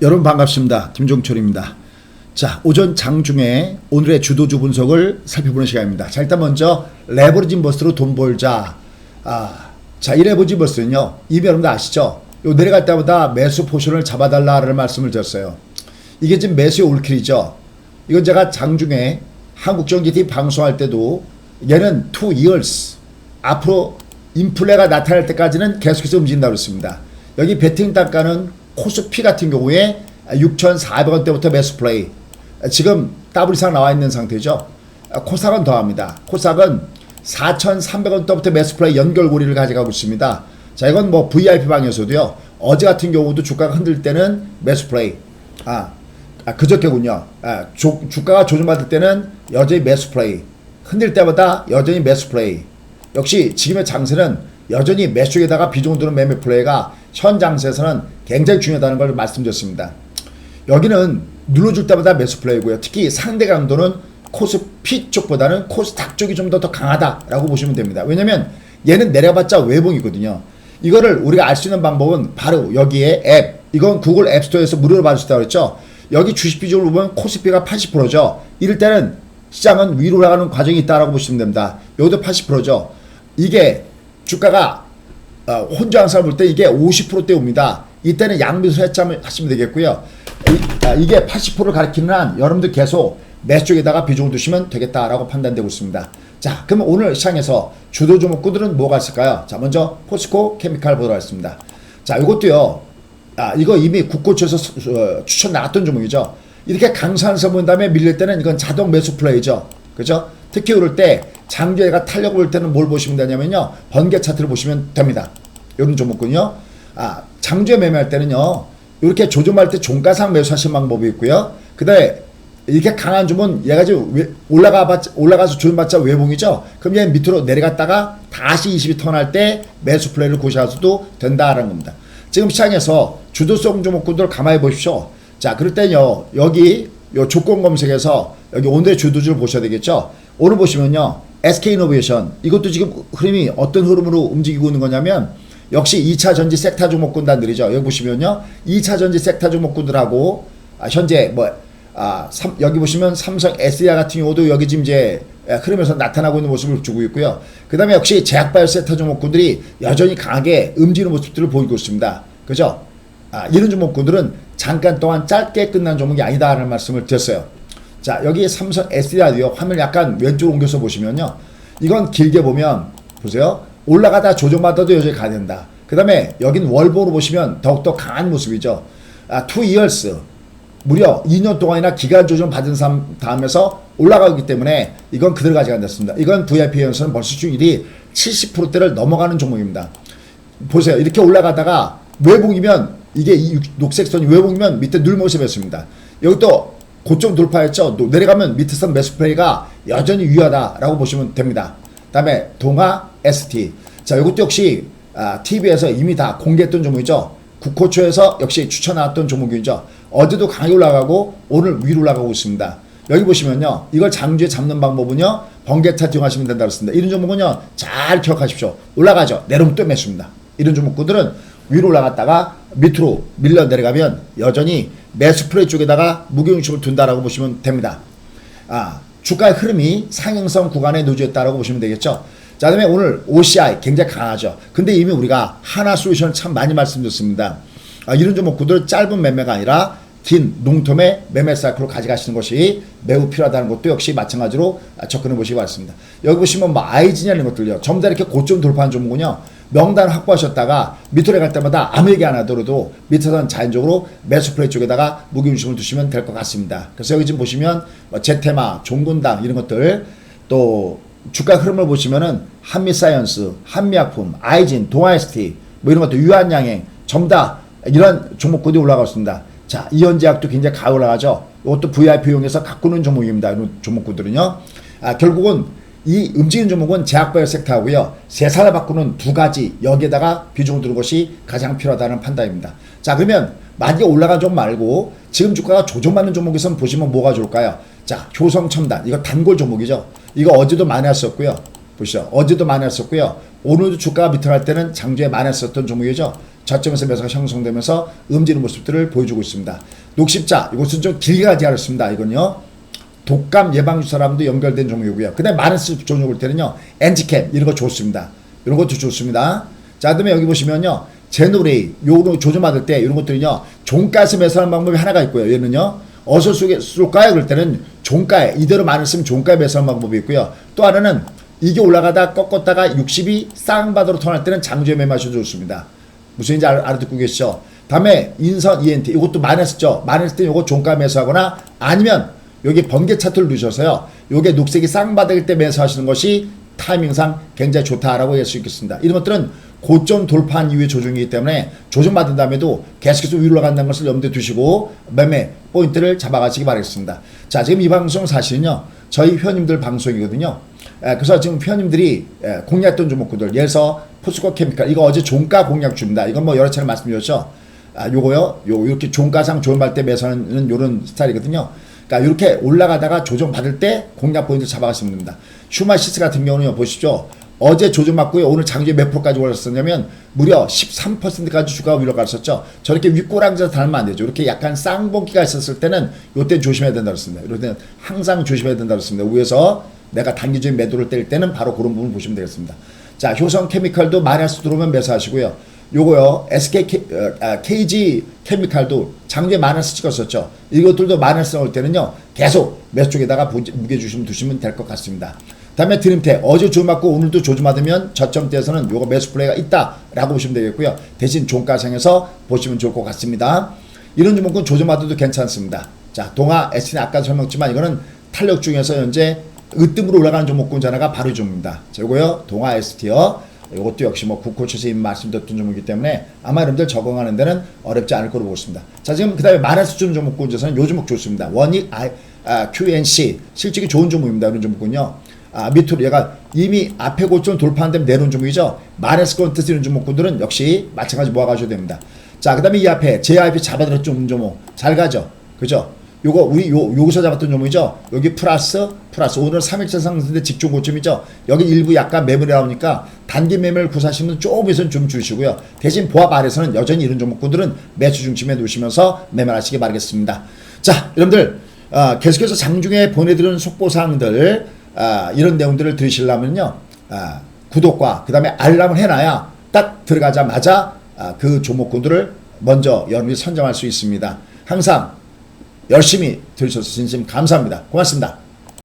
여러분 반갑습니다. 김종철입니다. 자, 오전 장중에 오늘의 주도주 분석을 살펴보는 시간입니다. 자, 일단 먼저 레버리지 버스로 돈 벌자. 아, 자, 이 레버리지 버스는요. 이미 여러분들 아시죠? 요 내려갈 때마다 매수 포션을 잡아달라는 말씀을 드렸어요. 이게 지금 매수의 올킬이죠. 이건 제가 장중에 한국전기T 방송할 때도 얘는 2 years 앞으로 인플레가 나타날 때까지는 계속해서 움직인다고 했습니다. 여기 베팅 단가는 코스피 같은 경우에 6,400원대부터 매수 플레이 지금 더블 이상 나와 있는 상태죠. 코삭은 더합니다. 코삭은 4,300원대부터 매수 플레이 연결고리를 가져가고 있습니다. 자 이건 뭐 VIP 방에서도요. 어제 같은 경우도 주가가 흔들 때는 매수 플레이 아, 아 그저께군요. 아, 조, 주가가 조정받을 때는 여전히 매수 플레이 흔들 때마다 여전히 매수 플레이 역시 지금의 장세는 여전히 매수에다가 비중 두는 매매 플레이가 현 장세에서는 굉장히 중요하다는 걸 말씀드렸습니다. 여기는 눌러줄 때마다 매수 플레이고요. 특히 상대 강도는 코스피 쪽보다는 코스닥 쪽이 좀 더 더 강하다라고 보시면 됩니다. 왜냐면 얘는 내려봤자 외봉이거든요. 이거를 우리가 알 수 있는 방법은 바로 여기에 앱, 이건 구글 앱스토어에서 무료로 받을 수 있다고 했죠. 여기 주식 비중을 보면 코스피가 80%죠. 이럴 때는 시장은 위로 올라가는 과정이 있다라고 보시면 됩니다. 여기도 80%죠. 이게 주가가 어, 혼자 항상 볼 때 이게 50%대 옵니다. 이때는 양미수 해참을 하시면 되겠고요. 이, 아, 이게 80%를 가리키는 한 여러분들 계속 매수 쪽에다가 비중을 두시면 되겠다라고 판단되고 있습니다. 자, 그럼 오늘 시장에서 주도 종목구들은 뭐가 있을까요? 자, 먼저 포스코 케미칼 보도록 하겠습니다. 자, 이것도요. 아, 이거 이미 국고처에서 어, 추천 나왔던 종목이죠. 이렇게 강산서 본 다음에 밀릴 때는 이건 자동 매수 플레이죠. 그죠? 특히 오를 때 장주애가 탄력 올 때는 뭘 보시면 되냐면요. 번개 차트를 보시면 됩니다. 이런 종목군요. 아, 장주애 매매할 때는요. 이렇게 조정할 때 종가상 매수하시는 방법이 있고요. 그 다음에 이렇게 강한 주문 얘가 지금 왜- 올라가 봤 올라가서 조정받자 외봉이죠. 그럼 얘 밑으로 내려갔다가 다시 20이 턴할 때 매수 플레이를 고시하셔도 된다라는 겁니다. 지금 시장에서 주도성 종목군들 가만히 보십시오. 자, 그럴 때는요. 여기 요 조건 검색에서 여기 오늘의 주도주를 보셔야 되겠죠. 오늘 보시면요. SK이노베이션 이것도 지금 흐름이 어떤 흐름으로 움직이고 있는 거냐면 역시 2차 전지 섹터 종목군단들이죠. 여기 보시면요. 2차 전지 섹터 종목군들하고 아, 현재 뭐 아, 삼, 여기 보시면 삼성 SDI 같은 경우도 여기 지금 이제 에, 흐름에서 나타나고 있는 모습을 주고 있고요. 그 다음에 역시 제약바이오 섹터 종목군들이 여전히 강하게 움직이는 모습들을 보이고 있습니다. 그죠? 아, 이런 종목군들은 잠깐 동안 짧게 끝난 종목이 아니다라는 말씀을 드렸어요. 자, 여기 삼성 SDI도요. 화면 약간 왼쪽으로 옮겨서 보시면요. 이건 길게 보면 보세요. 올라가다 조정받아도 여전히 가야 된다. 그 다음에 여긴 월보로 보시면 더욱더 강한 모습이죠. 아, 2 years. 무려 2년 동안이나 기간 조정 받은 삼- 다음에서 올라가기 때문에 이건 그대로 가져간다 습니다. 이건 VIP 연수는 벌써 수익률이 70%대를 넘어가는 종목입니다. 보세요. 이렇게 올라가다가 외봉이면 이게 이 육- 녹색선이 외봉이면 밑에 눌 모습이었습니다. 여기 또 고점 돌파했죠. 또 내려가면 밑에 선 매수 플레이가 여전히 유효하다라고 보시면 됩니다. 다음에 동아 ST. 자, 이것도 역시 아, TV에서 이미 다 공개했던 종목이죠. 국호초에서 역시 추천 나왔던 종목이죠. 어제도 강하게 올라가고 오늘 위로 올라가고 있습니다. 여기 보시면요. 이걸 장주에 잡는 방법은요. 번개차 이용하시면 된다고 했습니다. 이런 종목은요. 잘 기억하십시오. 올라가죠. 내려오면 또 매수입니다. 이런 종목들은 위로 올라갔다가 밑으로 밀려 내려가면 여전히 매수 플레이 쪽에다가 무게중심을 둔다라고 보시면 됩니다. 아, 주가의 흐름이 상향성 구간에 놓여있다라고 보시면 되겠죠. 자, 그다음에 오늘 OCI 굉장히 강하죠. 근데 이미 우리가 하나 솔루션 참 많이 말씀드렸습니다. 아, 이런 종목구들 짧은 매매가 아니라 긴 농텀의 매매 사이클로 가져가시는 것이 매우 필요하다는 것도 역시 마찬가지로 아, 접근해 보시기 바랍니다. 여기 보시면 뭐 아이지냐 이런 것들요. 전부 다 이렇게 고점 돌파한 종목은요. 명단을 확보하셨다가 밑으로 갈 때마다 아무 얘기 안 하더라도 밑에서는 자연적으로 매수 플레이 쪽에다가 무게중심을 두시면 될 것 같습니다. 그래서 여기 지금 보시면 뭐 제테마, 종군당 이런 것들 또 주가 흐름을 보시면은 한미사이언스, 한미약품, 아이진, 동아ST 뭐 이런 것들 유한양행 전부 다 이런 종목군이 올라가고 있습니다. 자, 이현제약도 굉장히 가 올라가죠. 이것도 VIP 이용해서 가꾸는 종목입니다. 이런 종목군들은요. 아, 결국은 이 움직이는 종목은 제약바이오 섹터하고요. 세상을 바꾸는 두 가지 여기에다가 비중을 두는 것이 가장 필요하다는 판단입니다. 자, 그러면 만약에 올라간 종목 말고 지금 주가가 조정받는 종목에서 보시면 뭐가 좋을까요? 자, 효성첨단 이거 단골 종목이죠. 이거 어제도 많이 했었고요. 보시죠. 어제도 많이 했었고요. 오늘도 주가가 갈 때는 장주에 많이 했었던 종목이죠. 저점에서 매수가 형성되면서 음지는 모습들을 보여주고 있습니다. 녹십자 이것은 좀 길게 가지 않았습니다. 이건요. 독감 예방 주사람도 연결된 종목이고요. 그다음에 마이너스 종목 볼 때는요. 엔지캠 이런 거 좋습니다. 이런 것도 좋습니다. 자, 그다음에 여기 보시면요. 제노레이 요거 조정받을 때 이런 것들은요. 종가에서 매수하는 방법이 하나가 있고요. 얘는요. 쏠게- 쏠까요? 그럴 때는 종가에 이대로 많이 쓰면 종가에 매수하는 방법이 있고요. 또 하나는 이게 올라가다 꺾었다가 60이 쌍바다로 턴할 때는 장주에 매매하셔도 좋습니다. 무슨 얘기인지 알, 알아듣고 계시죠? 다음에 인선 ENT 이것도 마이너스죠. 마이너스 때 요거 종가 매수하거나 아니면 여기 번개 차트를 누셔서요. 요게 녹색이 쌍바닥일 때 매수하시는 것이 타이밍상 굉장히 좋다라고 할 수 있겠습니다. 이런 것들은 고점 돌파한 이후의 조정이기 때문에 조정받은 다음에도 계속해서 위로 올라간다는 것을 염두에 두시고 매매 포인트를 잡아가시기 바라겠습니다. 자, 지금 이 방송 사실은요. 저희 회원님들 방송이거든요. 에, 그래서 지금 회원님들이 에, 공략했던 종목들 예를 들어서 포스코 케미칼 이거 어제 종가 공략 줍니다. 이건 뭐 여러 차례 말씀드렸죠. 아, 요거요. 요 이렇게 종가상 조정받을 때 매수하는 요런 스타일이거든요. 그러니까 이렇게 올라가다가 조정 받을 때 공략 포인트 잡아가시면 됩니다. 슈마시스 같은 경우는 보시죠. 어제 조정 받고요. 오늘 장주에 몇 프로까지 올랐었냐면 무려 13%까지 주가가 위로 갔었죠. 저렇게 윗꼬랑지에서 달면 안 되죠. 이렇게 약간 쌍봉기가 있었을 때는 요때 조심해야 된다 그랬습니다. 이럴 때는 항상 조심해야 된다 그랬습니다. 위에서 내가 단기적인 매도를 때릴 때는 바로 그런 부분 보시면 되겠습니다. 자, 효성 케미칼도 마이너스 들어오면 매수하시고요. 요거요, SK K, 어, 아, KG 케미칼도 장주에 마이너스 찍었었죠. 이것들도 마이너스 나올 때는요, 계속 매수 쪽에다가 부- 무게 주시면 두시면 될 것 같습니다. 다음에 드림텍 어제 조맞고 오늘도 조주받으면 저점대에서는 요거 매수 플레이가 있다라고 보시면 되겠고요. 대신 종가상에서 보시면 좋을 것 같습니다. 이런 종목은 조정받아도 괜찮습니다. 자, 동아 SN 아까 설명했지만 이거는 탄력 중에서 현재 으뜸으로 올라가는 종목군 하나가 바로. 자, 요거요. 동아 ST요. 이것도 역시 뭐 이미 말씀드렸던 종목이기 때문에 아마 여러분들 적응하는 데는 어렵지 않을 거로 보겠습니다. 자, 지금 그 다음에 마이너스 준 종목군에서는 요 종목 좋습니다. 원익 아, 아, QNC 실적이 좋은 종목입니다. 이런 종목군요. 아, 밑으로 얘가 이미 앞에 고점 돌파한 다음에 내려온 종목이죠. 마이너스 컨테스트 이런 종목군들은 역시 마찬가지 모아가셔야 됩니다. 자, 그 다음에 이 앞에 JIP 잡아들었던 종목 잘 가죠. 그죠? 요거 우리 요 여기서 잡았던 종목이죠. 여기 플러스 플러스 오늘 3일차 상승인데 직전 고점이죠. 여기 일부 약간 매물이 나오니까 단기 매매를 구사하시면 조금에선 좀 주시고요. 대신 보합 아래서는 여전히 이런 종목군들은 매수 중심에 두시면서 매매하시기 바라겠습니다. 자, 여러분들 아, 계속해서 장중에 보내드리는 속보 사항들 아, 이런 내용들을 들으시려면요. 아, 구독과 그 다음에 알람을 해놔야 딱 들어가자마자 아, 그 종목군들을 먼저 여러분이 선정할 수 있습니다. 항상 열심히 들으셔서 진심 감사합니다. 고맙습니다.